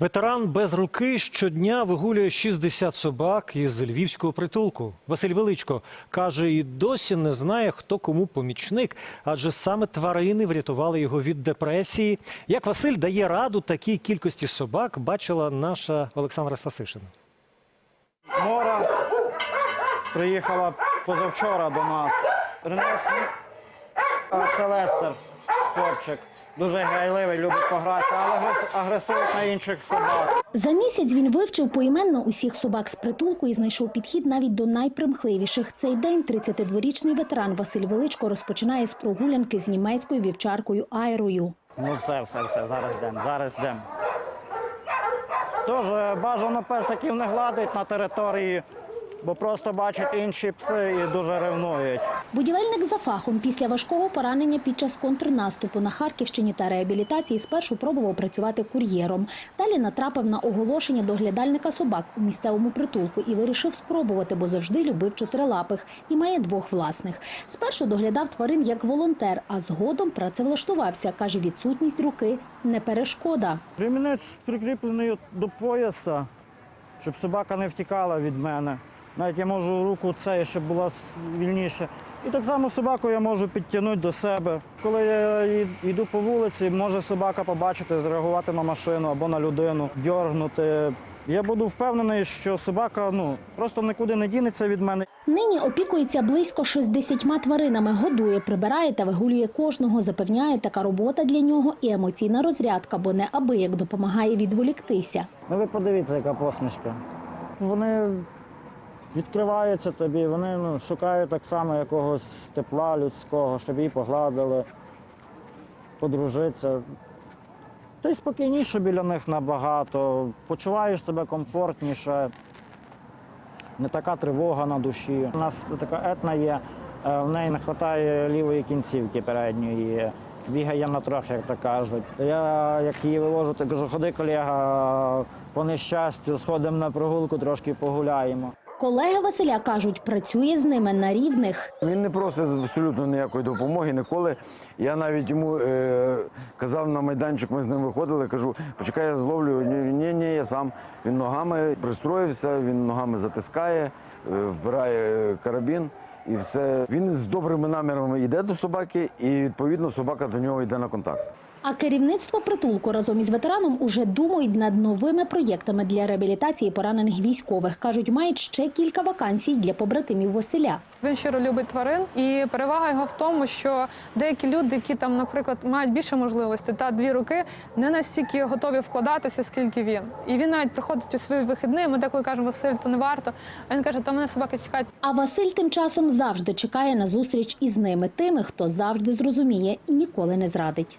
Ветеран без руки щодня вигулює 60 собак із львівського притулку. Василь Величко каже, і досі не знає, хто кому помічник, адже саме тварини врятували його від депресії. Як Василь дає раду такій кількості собак, бачила наша Олександра Стасишина. Мора приїхала позавчора до нас. Принес це хлопчик. Дуже грайливий, любить погратися, але агрес- агресує на інших собак. За місяць він вивчив поіменно усіх собак з притулку і знайшов підхід навіть до найпримхливіших. Цей день 32-річний ветеран Василь Величко розпочинає з прогулянки з німецькою вівчаркою Айрою. Ну все, все, все, зараз йдемо, зараз йдемо. Тож е, бажано персиків не гладить на території, бо просто бачать інші пси і дуже ревнують. Будівельник за фахом після важкого поранення під час контрнаступу на Харківщині та реабілітації спершу пробував працювати кур'єром. Далі натрапив на оголошення доглядальника собак у місцевому притулку і вирішив спробувати, бо завжди любив чотирилапих і має двох власних. Спершу доглядав тварин як волонтер, а згодом працевлаштувався. каже, відсутність руки не перешкода. Ремінець прикріплений до пояса, щоб собака не втікала від мене. Навіть я можу руку цей, щоб була вільніше. І так само собаку я можу підтягнути до себе. Коли я йду по вулиці, може собака побачити, зреагувати на машину або на людину, дьоргнути. Я буду впевнений, що собака ну, просто нікуди не дінеться від мене. Нині опікується близько 60 тваринами, годує, прибирає та вигулює кожного. Запевняє, така робота для нього і емоційна розрядка, бо не аби як допомагає відволіктися. Ну ви подивіться, яка посмішка. Вони відкриваються тобі, вони ну, шукають так само якогось тепла людського, щоб її погладили, подружитися. Ти спокійніше біля них набагато, почуваєш себе комфортніше, не така тривога на душі. У нас така етна є, е, в неї не вистачає лівої кінцівки передньої. Бігає на трохи, як то кажуть. Я як її вивожу, то кажу, ходи, колега, по нещастю, сходимо на прогулку, трошки погуляємо. Колеги Василя кажуть, працює з ними на рівних. Він не просить абсолютно ніякої допомоги ніколи. Я навіть йому е, казав на майданчик, ми з ним виходили, кажу, почекай, я зловлю. Ні, ні, я сам. Він ногами пристроївся, він ногами затискає, е, вбирає карабін і все. Він з добрими намірами йде до собаки, і відповідно собака до нього йде на контакт. А керівництво притулку разом із ветераном уже думають над новими проєктами для реабілітації поранених військових. кажуть, мають ще кілька вакансій для побратимів Василя. Він щиро любить тварин, і перевага його в тому, що деякі люди, які там, наприклад, мають більше можливостей та дві руки, не настільки готові вкладатися, скільки він. І він навіть приходить у свої вихідні. Ми деколи кажемо, Василь, то не варто. А він каже, та мене собаки чекають. А Василь тим часом завжди чекає на зустріч із ними, тими, хто завжди зрозуміє і ніколи не зрадить.